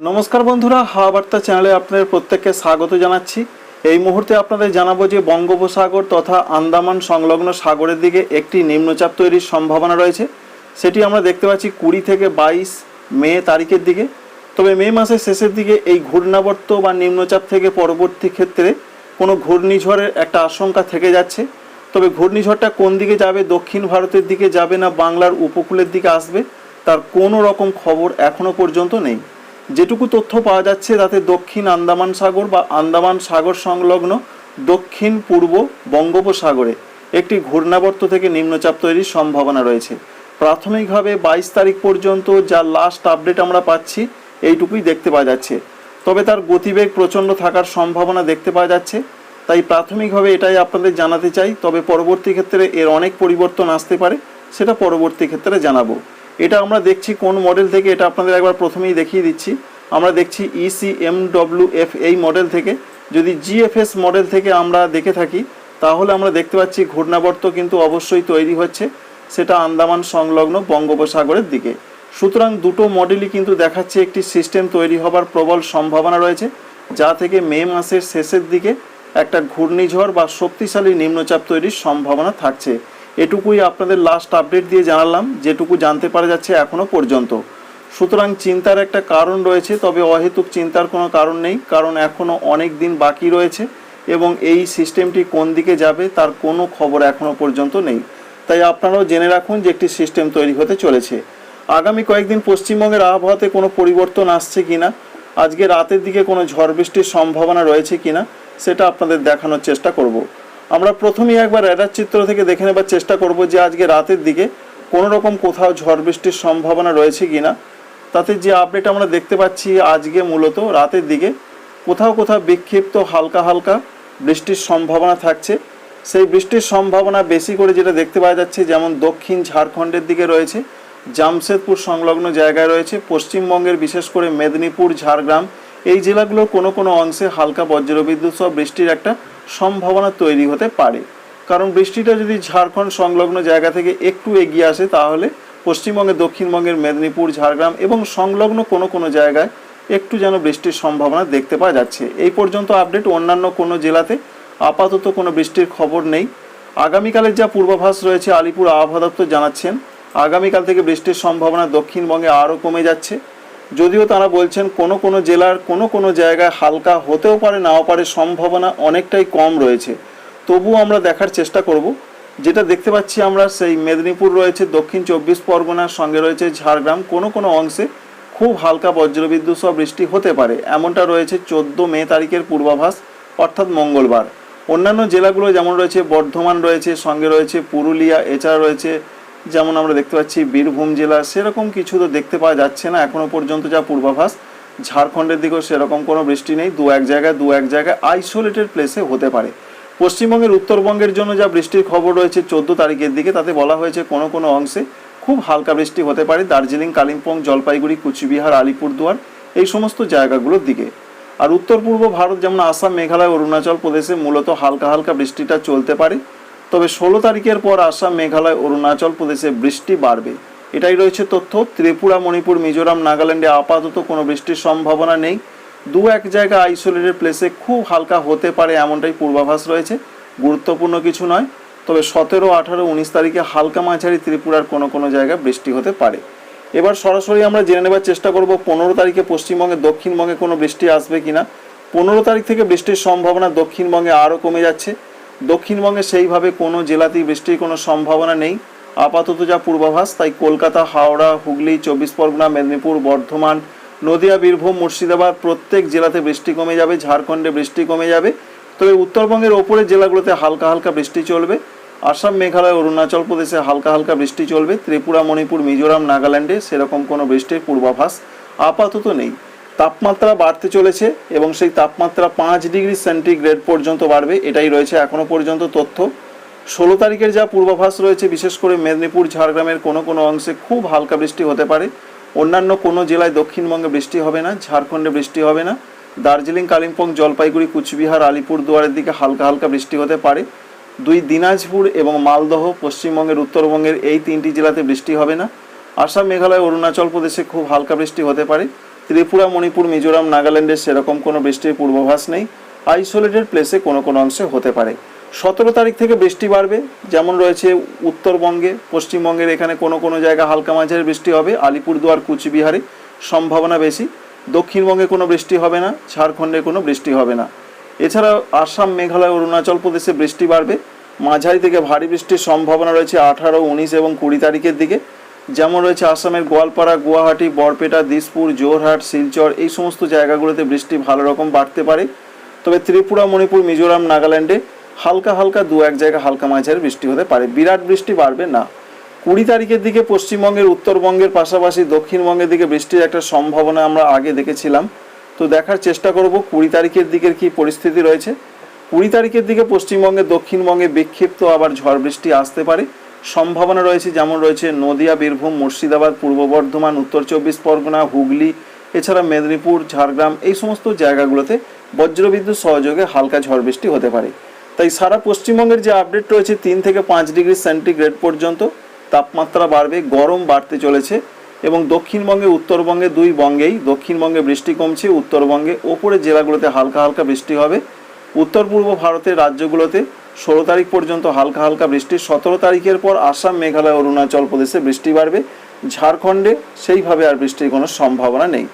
নমস্কার বন্ধুরা হাওয়া বার্তা চ্যানেলে আপনাদের প্রত্যেককে স্বাগত জানাচ্ছি। এই মুহূর্তে আপনাদের জানাব যে বঙ্গোপসাগর তথা আন্দামান সংলগ্ন সাগরের দিকে একটি নিম্নচাপ তৈরির সম্ভাবনা রয়েছে। সেটি আমরা দেখতে পাচ্ছি কুড়ি থেকে বাইশ মে তারিখের দিকে। তবে মে মাসের শেষের দিকে এই ঘূর্ণাবর্ত বা নিম্নচাপ থেকে পরবর্তী ক্ষেত্রে কোনো ঘূর্ণিঝড়ের একটা আশঙ্কা থেকে যাচ্ছে। তবে ঘূর্ণিঝড়টা কোন দিকে যাবে, দক্ষিণ ভারতের দিকে যাবে না, বাংলার উপকূলের দিকে আসবে, তার কোনো রকম খবর এখনও পর্যন্ত নেই। যেটুকু তথ্য পাওয়া যাচ্ছে তাতে দক্ষিণ আন্দামান সাগর বা আন্দামান সাগর সংলগ্ন দক্ষিণ পূর্ব বঙ্গোপসাগরে একটি ঘূর্ণাবর্ত থেকে নিম্নচাপ তৈরির সম্ভাবনা রয়েছে। প্রাথমিকভাবে বাইশ তারিখ পর্যন্ত যা লাস্ট আপডেট আমরা পাচ্ছি, এইটুকুই দেখতে পাওয়া যাচ্ছে। তবে তার গতিবেগ প্রচণ্ড থাকার সম্ভাবনা দেখতে পাওয়া যাচ্ছে। তাই প্রাথমিকভাবে এটাই আপনাদের জানাতে চাই, তবে পরবর্তী ক্ষেত্রে এর অনেক পরিবর্তন আসতে পারে, সেটা পরবর্তী ক্ষেত্রে জানাব। এটা আমরা দেখছি কোন মডেল থেকে, এটা আপনাদের একবার প্রথমেই দেখিয়ে দিচ্ছি। আমরা দেখছি E E C M F এই মডেল থেকে। যদি জিএফএস মডেল থেকে আমরা দেখে থাকি, তাহলে আমরা দেখতে পাচ্ছি ঘূর্ণাবর্ত কিন্তু অবশ্যই তৈরি হচ্ছে। সেটা আন্দামান সংলগ্ন বঙ্গোপসাগরের দিকে। সুতরাং দুটো মডেলই কিন্তু দেখাচ্ছে একটি সিস্টেম তৈরি হবার প্রবল সম্ভাবনা রয়েছে, যা থেকে মে মাসের শেষের দিকে একটা ঘূর্ণিঝড় বা শক্তিশালী নিম্নচাপ তৈরির সম্ভাবনা থাকছে। এটুকুই আপনাদের লাস্ট আপডেট দিয়ে জানালাম, যেটুকু জানতে পারা যাচ্ছে এখনও পর্যন্ত। সুতরাং চিন্তার একটা কারণ রয়েছে, তবে অহেতুক চিন্তার কোনো কারণ নেই, কারণ এখনও অনেক দিন বাকি রয়েছে এবং এই সিস্টেমটি কোন দিকে যাবে তার কোনো খবর এখনও পর্যন্ত নেই। তাই আপনারাও জেনে রাখুন যে একটি সিস্টেম তৈরি হতে চলেছে। আগামী কয়েকদিন পশ্চিমবঙ্গের আবহাওয়াতে কোনো পরিবর্তন আসছে কিনা, আজকে রাতের দিকে কোনো ঝড় বৃষ্টির সম্ভাবনা রয়েছে কিনা, সেটা আপনাদের দেখানোর চেষ্টা করব। আমরা প্রথমেই একবার রেডার চিত্র থেকে দেখে নেবার চেষ্টা করব যে আজকে রাতের দিকে কোনো রকম কোথাও ঝড় বৃষ্টির সম্ভাবনা রয়েছে কিনা। তাতে যে আপডেট আমরা দেখতে পাচ্ছি আজকে মূলত রাতের দিকে কোথাও কোথাও বিক্ষিপ্ত হালকা হালকা বৃষ্টির সম্ভাবনা থাকছে। সেই বৃষ্টির সম্ভাবনা বেশি করে যেটা দেখতে পাওয়া যাচ্ছে যেমন দক্ষিণ ঝাড়খণ্ডের দিকে রয়েছে, জামশেদপুর সংলগ্ন জায়গায় রয়েছে, পশ্চিমবঙ্গের বিশেষ করে মেদিনীপুর, ঝাড়গ্রাম এই জেলাগুলোর কোনো কোনো অংশে হালকা বজ্রবিদ্যুৎ সহ বৃষ্টির একটা সম্ভাবনা তৈরি হতে পারে। কারণ বৃষ্টিটা যদি ঝাড়খণ্ড সংলগ্ন জায়গা থেকে একটু এগিয়ে আসে, তাহলে পশ্চিমবঙ্গে, দক্ষিণবঙ্গের মেদিনীপুর, ঝাড়গ্রাম এবং সংলগ্ন কোনো কোনো জায়গায় একটু যেন বৃষ্টির সম্ভাবনা দেখতে পাওয়া যাচ্ছে। এই পর্যন্ত আপডেট। অন্যান্য কোনো জেলাতে আপাতত কোনো বৃষ্টির খবর নেই। আগামীকালের যা পূর্বাভাস রয়েছে, আলিপুর আবহাওয়া দপ্তর জানাচ্ছেন, আগামীকাল থেকে বৃষ্টির সম্ভাবনা দক্ষিণবঙ্গে আরও কমে যাচ্ছে। যদিও তারা বলছেন কোনো কোনো জেলার কোনো কোনো জায়গায় হালকা হতেও পারে, নাও পারে, সম্ভাবনা অনেকটাই কম রয়েছে। তবুও আমরা দেখার চেষ্টা করব। যেটা দেখতে পাচ্ছি আমরা, সেই মেদিনীপুর রয়েছে, দক্ষিণ চব্বিশ পরগনার সঙ্গে রয়েছে ঝাড়গ্রাম। কোনো কোনো অংশে খুব হালকা বজ্রবিদ্যুৎ সহ বৃষ্টি হতে পারে। এমনটা রয়েছে চোদ্দ মে তারিখের পূর্বাভাস, অর্থাৎ মঙ্গলবার। অন্যান্য জেলাগুলো যেমন রয়েছে, বর্ধমান রয়েছে, সঙ্গে রয়েছে পুরুলিয়া, এছাড়া রয়েছে যেমন আমরা দেখতে পাচ্ছি, বীরভূম জেলা সেরকম কিছু তো দেখতে পাওয়া যাচ্ছে না। এখনও পর্যন্ত যা পূর্বাভাস, ঝাড়খণ্ডের দিকেও সেরকম কোনো বৃষ্টি নেই। দু এক জায়গায়, দু এক জায়গায় আইসোলেটেড প্লেসে হতে পারে। পশ্চিমবঙ্গের উত্তরবঙ্গের জন্য যা বৃষ্টির খবর রয়েছে, চোদ্দ তারিখের দিকে তাতে বলা হয়েছে কোনো কোনো অংশে খুব হালকা বৃষ্টি হতে পারে। দার্জিলিং, কালিম্পং, জলপাইগুড়ি, কুচবিহার, আলিপুরদুয়ার এই সমস্ত জায়গাগুলোর দিকে। আর উত্তর পূর্ব ভারত, যেমন আসাম, মেঘালয়, অরুণাচল প্রদেশে মূলত হালকা হালকা বৃষ্টিটা চলতে পারে। তবে ষোলো তারিখের পর আসাম, মেঘালয়, অরুণাচল প্রদেশে বৃষ্টি বাড়বে। এটাই রয়েছে তথ্য। ত্রিপুরা, মণিপুর, মিজোরাম, নাগাল্যান্ডে আপাতত কোনো বৃষ্টির সম্ভাবনা নেই। দু এক জায়গা আইসোলেটেড প্লেসে খুব হালকা হতে পারে এমনটাই পূর্বাভাস রয়েছে। গুরুত্বপূর্ণ কিছু নয়, তবে সতেরো, আঠারো, উনিশ তারিখে হালকা মাঝারি ত্রিপুরার কোনো কোনো জায়গায় বৃষ্টি হতে পারে। এবার সরাসরি আমরা জেনে নেবার চেষ্টা করব পনেরো তারিখে পশ্চিমবঙ্গে, দক্ষিণবঙ্গে কোনো বৃষ্টি আসবে কিনা। পনেরো তারিখ থেকে বৃষ্টির সম্ভাবনা দক্ষিণবঙ্গে আরও কমে যাচ্ছে। দক্ষিণবঙ্গে সেইভাবে কোনো জেলাতেই বৃষ্টির কোনো সম্ভাবনা নেই। আপাতত যা পূর্বাভাস, তাই কলকাতা, হাওড়া, হুগলি, চব্বিশ পরগনা, মেদিনীপুর, বর্ধমান, নদিয়া, বীরভূম, মুর্শিদাবাদ প্রত্যেক জেলাতে বৃষ্টি কমে যাবে, ঝাড়খণ্ডে বৃষ্টি কমে যাবে। তবে উত্তরবঙ্গের ওপরের জেলাগুলোতে হালকা হালকা বৃষ্টি চলবে। আসাম, মেঘালয়, অরুণাচল প্রদেশে হালকা হালকা বৃষ্টি চলবে। ত্রিপুরা, মণিপুর, মিজোরাম, নাগাল্যান্ডে সেরকম কোনো বৃষ্টির পূর্বাভাস আপাতত নেই। তাপমাত্রা বাড়তে চলেছে এবং সেই তাপমাত্রা পাঁচ ডিগ্রি সেন্টিগ্রেড পর্যন্ত বাড়বে, এটাই রয়েছে এখনও পর্যন্ত তথ্য। ষোলো তারিখের যা পূর্বাভাস রয়েছে, বিশেষ করে মেদিনীপুর, ঝাড়গ্রামের কোনো কোনো অংশে খুব হালকা বৃষ্টি হতে পারে। অন্যান্য কোনো জেলায় দক্ষিণবঙ্গে বৃষ্টি হবে না, ঝাড়খণ্ডে বৃষ্টি হবে না। দার্জিলিং, কালিম্পং, জলপাইগুড়ি, কুচবিহার আলিপুর দুয়ারের দিকে হালকা হালকা বৃষ্টি হতে পারে। দুই দিনাজপুর এবং মালদহ পশ্চিমবঙ্গের, উত্তরবঙ্গের এই তিনটি জেলাতে বৃষ্টি হবে না। আসাম, মেঘালয়, অরুণাচল প্রদেশে খুব হালকা বৃষ্টি হতে পারে। ত্রিপুরা, মণিপুর, মিজোরাম, নাগাল্যান্ডে সেরকম কোনো বৃষ্টির পূর্বাভাস নেই। আইসোলেটেড প্লেসে কোনো কোনো অংশে হতে পারে। সতেরো তারিখ থেকে বৃষ্টি বাড়বে, যেমন রয়েছে উত্তরবঙ্গে, পশ্চিমবঙ্গের এখানে কোনো কোনো জায়গা হালকা মাঝারি বৃষ্টি হবে, আলিপুরদুয়ার, কুচবিহারে সম্ভাবনা বেশি। দক্ষিণবঙ্গে কোনো বৃষ্টি হবে না, ঝাড়খণ্ডে কোনো বৃষ্টি হবে না। এছাড়া আসাম, মেঘালয়, অরুণাচল প্রদেশে বৃষ্টি বাড়বে। মাঝারি থেকে ভারী বৃষ্টির সম্ভাবনা রয়েছে আঠারো, উনিশ এবং কুড়ি তারিখের দিকে। যেমন রয়েছে আসামের গোয়ালপাড়া, গুয়াহাটি, বরপেটা, দিসপুর জোরহাট শিলচর, এই সমস্ত জায়গাগুলোতে বৃষ্টি ভালো রকম বাড়তে পারে। তবে ত্রিপুরা, মণিপুর, মিজোরাম, নাগাল্যান্ডে হালকা হালকা দু এক জায়গা হালকা মাঝারি বৃষ্টি হতে পারে। বিরাট বৃষ্টি বাড়বে না। কুড়ি তারিখের দিকে পশ্চিমবঙ্গের, উত্তরবঙ্গের পাশাপাশি দক্ষিণবঙ্গের দিকে বৃষ্টির একটা সম্ভাবনা আমরা আগে দেখেছিলাম। তো দেখার চেষ্টা করব কুড়ি তারিখের দিকের কি পরিস্থিতি রয়েছে। কুড়ি তারিখের দিকে পশ্চিমবঙ্গে, দক্ষিণবঙ্গে বিক্ষিপ্ত আবার ঝড় বৃষ্টি আসতে পারে। সম্ভাবনা রয়েছে, যেমন রয়েছে নদিয়া, বীরভূম, মুর্শিদাবাদ, পূর্ব বর্ধমান, উত্তর চব্বিশ পরগনা, হুগলি, এছাড়া মেদিনীপুর, ঝাড়গ্রাম, এই সমস্ত জায়গাগুলোতে বজ্রবিদ্যুৎ সহযোগে হালকা ঝড় বৃষ্টি হতে পারে। তাই সারা পশ্চিমবঙ্গের যে আপডেট রয়েছে, তিন থেকে পাঁচ ডিগ্রি সেন্টিগ্রেড পর্যন্ত তাপমাত্রা বাড়বে, গরম বাড়তে চলেছে এবং দক্ষিণবঙ্গে, উত্তরবঙ্গে দুই বঙ্গেই, দক্ষিণবঙ্গে বৃষ্টি কমছে, উত্তরবঙ্গে ওপরের জেলাগুলোতে হালকা হালকা বৃষ্টি হবে। উত্তর পূর্ব ভারতের রাজ্যগুলোতে ষোলো তারিখ পর্যন্ত হালকা হালকা বৃষ্টি, সতেরো তারিখের পর আসাম, মেঘালয় অরুণাচল প্রদেশে বৃষ্টি বাড়বে। ঝাড়খণ্ডে সেইভাবে আর বৃষ্টির কোনো সম্ভাবনা নেই।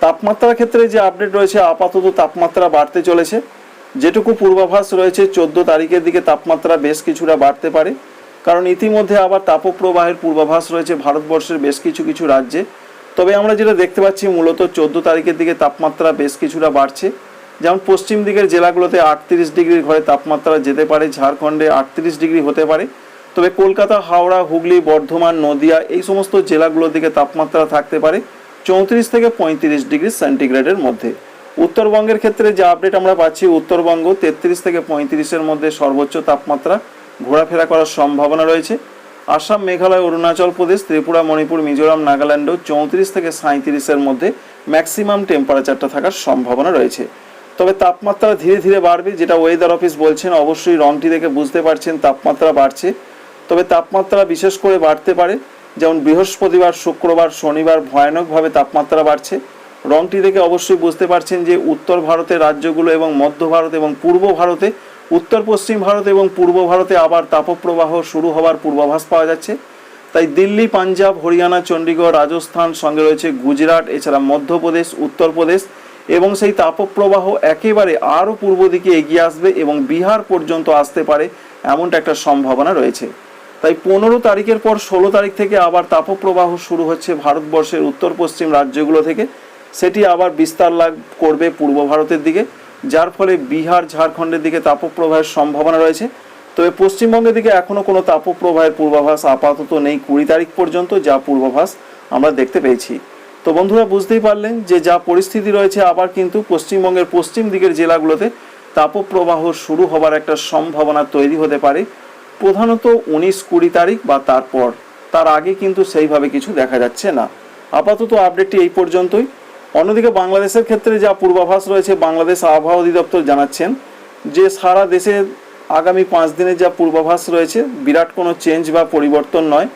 তাপমাত্রার ক্ষেত্রে যে আপডেট রয়েছে, আপাতত তাপমাত্রা বাড়তে চলেছে। যেটুকু পূর্বাভাস রয়েছে, চোদ্দ তারিখের দিকে তাপমাত্রা বেশ কিছুটা বাড়তে পারে। কারণ ইতিমধ্যে আবার তাপপ্রবাহের পূর্বাভাস রয়েছে ভারতবর্ষের বেশ কিছু কিছু রাজ্যে। তবে আমরা যেটা দেখতে পাচ্ছি, মূলত চোদ্দ তারিখের দিকে তাপমাত্রা বেশ কিছুটা বাড়ছে। যেমন পশ্চিম দিকের জেলাগুলোতে আটত্রিশ ডিগ্রির ঘরে তাপমাত্রা যেতে পারে, ঝাড়খণ্ডে আটত্রিশ ডিগ্রি হতে পারে। তবে কলকাতা, হাওড়া, হুগলি, বর্ধমান, নদিয়া এই সমস্ত জেলাগুলোর দিকে তাপমাত্রা থাকতে পারে চৌত্রিশ থেকে পঁয়ত্রিশ ডিগ্রি সেন্টিগ্রেডের মধ্যে। উত্তরবঙ্গের ক্ষেত্রে যে আপডেট আমরা পাচ্ছি, উত্তরবঙ্গ তেত্রিশ থেকে পঁয়ত্রিশের মধ্যে সর্বোচ্চ তাপমাত্রা ঘোরাফেরা করার সম্ভাবনা রয়েছে। আসাম, মেঘালয়, অরুণাচল প্রদেশ, ত্রিপুরা, মণিপুর, মিজোরাম, নাগাল্যান্ডও চৌত্রিশ থেকে সাঁত্রিশের মধ্যে ম্যাক্সিমাম টেম্পারেচারটা থাকার সম্ভাবনা রয়েছে। তবে তাপমাত্রা ধীরে ধীরে বাড়বে, যেটা ওয়েদার অফিস বলছেন। অবশ্যই রংটি দেখে বুঝতে পারছেন, তাপমাত্রা বাড়ছে। তবে তাপমাত্রা বিশেষ করে বাড়তে পারে, যেমন বৃহস্পতিবার, শুক্রবার, শনিবার, ভয়ানকভাবে তাপমাত্রা বাড়ছে। রংটি দেখে অবশ্যই বুঝতে পারছেন যে উত্তর ভারতের রাজ্যগুলো এবং মধ্য ভারত এবং পূর্ব ভারতে, উত্তর পশ্চিম ভারত এবং পূর্ব ভারতে আবার তাপপ্রবাহ শুরু হওয়ার পূর্বাভাস পাওয়া যাচ্ছে। তাই দিল্লি, পাঞ্জাব, হরিয়ানা চণ্ডীগড় রাজস্থান সঙ্গে রয়েছে গুজরাট, এছাড়া মধ্যপ্রদেশ, উত্তরপ্রদেশ এবং সেই তাপপ্রবাহ একেবারে আরও পূর্ব দিকে এগিয়ে আসবে এবং বিহার পর্যন্ত আসতে পারে এমনটা একটা সম্ভাবনা রয়েছে। তাই পনেরো তারিখের পর ষোলো তারিখ থেকে আবার তাপপ্রবাহ শুরু হচ্ছে ভারতবর্ষের উত্তর পশ্চিম রাজ্যগুলো থেকে। সেটি আবার বিস্তার লাভ করবে পূর্ব ভারতের দিকে, যার ফলে বিহার, ঝাড়খণ্ডের দিকে তাপপ্রবাহের সম্ভাবনা রয়েছে। তবে পশ্চিমবঙ্গের দিকে এখনও কোনো তাপপ্রবাহের পূর্বাভাস আপাতত নেই কুড়ি তারিখ পর্যন্ত, যা পূর্বাভাস আমরা দেখতে পেয়েছি। তো বন্ধুরা বুঝতেই পারলেন যে যা পরিস্থিতি রয়েছে, আবার কিন্তু পশ্চিমবঙ্গের পশ্চিম দিকের জেলাগুলোতে তাপপ্রবাহ শুরু হবার একটা সম্ভাবনা তৈরি হতে পারে। প্রধানত উনিশ কুড়ি তারিখ বা তারপর। তার আগে কিন্তু সেইভাবে কিছু দেখা যাচ্ছে না। আপাতত আপডেটটি এই পর্যন্তই। অন্যদিকে বাংলাদেশের ক্ষেত্রে যা পূর্বাভাস রয়েছে, বাংলাদেশ আবহাওয়া অধিদপ্তর জানাচ্ছেন যে সারা দেশে আগামী পাঁচ দিনের যা পূর্বাভাস রয়েছে, বিরাট কোনো চেঞ্জ বা পরিবর্তন নয়।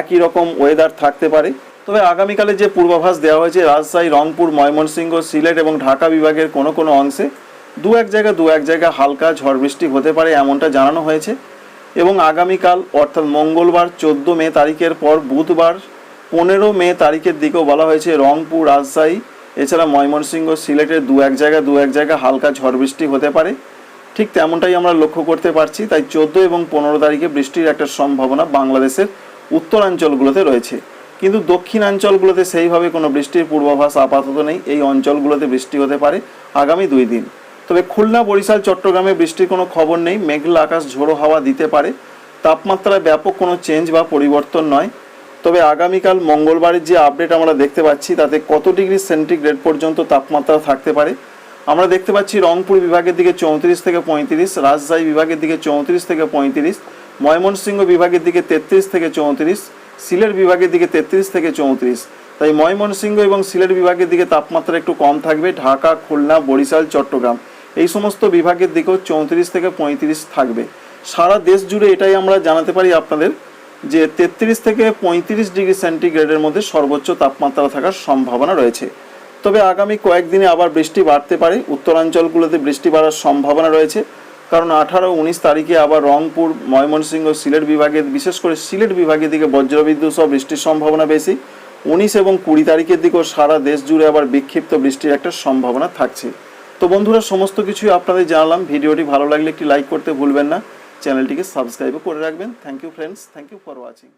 একই রকম ওয়েদার থাকতে পারে। তবে আগামীকালে যে পূর্বাভাস দেওয়া হয়েছে, রাজশাহী, রংপুর, ময়মনসিংহ, সিলেট এবং ঢাকা বিভাগের কোনো কোনো অংশে দু এক জায়গা, দু এক জায়গা হালকা ঝড় বৃষ্টি হতে পারে এমনটা জানানো হয়েছে এবং আগামীকাল, অর্থাৎ মঙ্গলবার চোদ্দ মে তারিখের পর বুধবার পনেরো মে তারিখের দিকেও বলা হয়েছে রংপুর, রাজশাহী, এছাড়া ময়মনসিংহ, সিলেটের দু এক জায়গা, দু এক জায়গা হালকা ঝড় বৃষ্টি হতে পারে। ঠিক তেমনটাই আমরা লক্ষ্য করতে পারছি, তাই চোদ্দ এবং পনেরো তারিখে বৃষ্টির একটা সম্ভাবনা বাংলাদেশের উত্তরাঞ্চলগুলোতে রয়েছে। কিন্তু দক্ষিণাঞ্চলগুলোতে সেইভাবে কোনো বৃষ্টির পূর্বাভাস আপাতত নেই। এই অঞ্চলগুলোতে বৃষ্টি হতে পারে আগামী দুই দিন। তবে খুলনা, বরিশাল, চট্টগ্রামে বৃষ্টির কোনো খবর নেই। মেঘলা আকাশ, ঝোড়ো হাওয়া দিতে পারে। তাপমাত্রায় ব্যাপক কোনো চেঞ্জ বা পরিবর্তন নয়। তবে আগামীকাল মঙ্গলবারের যে আপডেট আমরা দেখতে পাচ্ছি, তাতে কত ডিগ্রি সেন্টিগ্রেড পর্যন্ত তাপমাত্রা থাকতে পারে? আমরা দেখতে পাচ্ছি রংপুর বিভাগের দিকে চৌত্রিশ থেকে পঁয়ত্রিশ, রাজশাহী বিভাগের দিকে চৌত্রিশ থেকে পঁয়ত্রিশ, ময়মনসিংহ বিভাগের দিকে তেত্রিশ থেকে চৌত্রিশ সিলেট বিভাগের দিকে তেত্রিশ থেকে চৌত্রিশ। তাই ময়মনসিংহ এবং সিলেট বিভাগের দিকে তাপমাত্রা একটু কম থাকবে। ঢাকা, খুলনা, বরিশাল, চট্টগ্রাম এই সমস্ত বিভাগের দিকেও চৌত্রিশ থেকে পঁয়ত্রিশ থাকবে। সারা দেশ জুড়ে এটাই আমরা জানাতে পারি আপনাদের যে তেত্রিশ থেকে পঁয়ত্রিশ ডিগ্রি সেন্টিগ্রেডের মধ্যে সর্বোচ্চ তাপমাত্রা থাকার সম্ভাবনা রয়েছে। তবে আগামী কয়েকদিনে আবার বৃষ্টি বাড়তে পারে। উত্তরাঞ্চলগুলোতে বৃষ্টি বাড়ার সম্ভাবনা রয়েছে। কারণ আঠারো উনিশ তারিখে আবার রংপুর, ময়মনসিংহ সিলেট বিভাগের, বিশেষ করে সিলেট বিভাগের দিকে বজ্রবিদ্যুৎ সহ বৃষ্টির সম্ভাবনা বেশি। উনিশ এবং কুড়ি তারিখের দিকেও সারা দেশ জুড়ে আবার বিক্ষিপ্ত বৃষ্টির একটা সম্ভাবনা থাকছে। তো বন্ধুরা, সমস্ত কিছুই আপনাদের জানালাম। ভিডিওটি ভালো লাগলে একটি লাইক করতে ভুলবেন না। চ্যানেলটিকে সাবস্ক্রাইবও করে রাখবেন। Thank you friends thank you for watching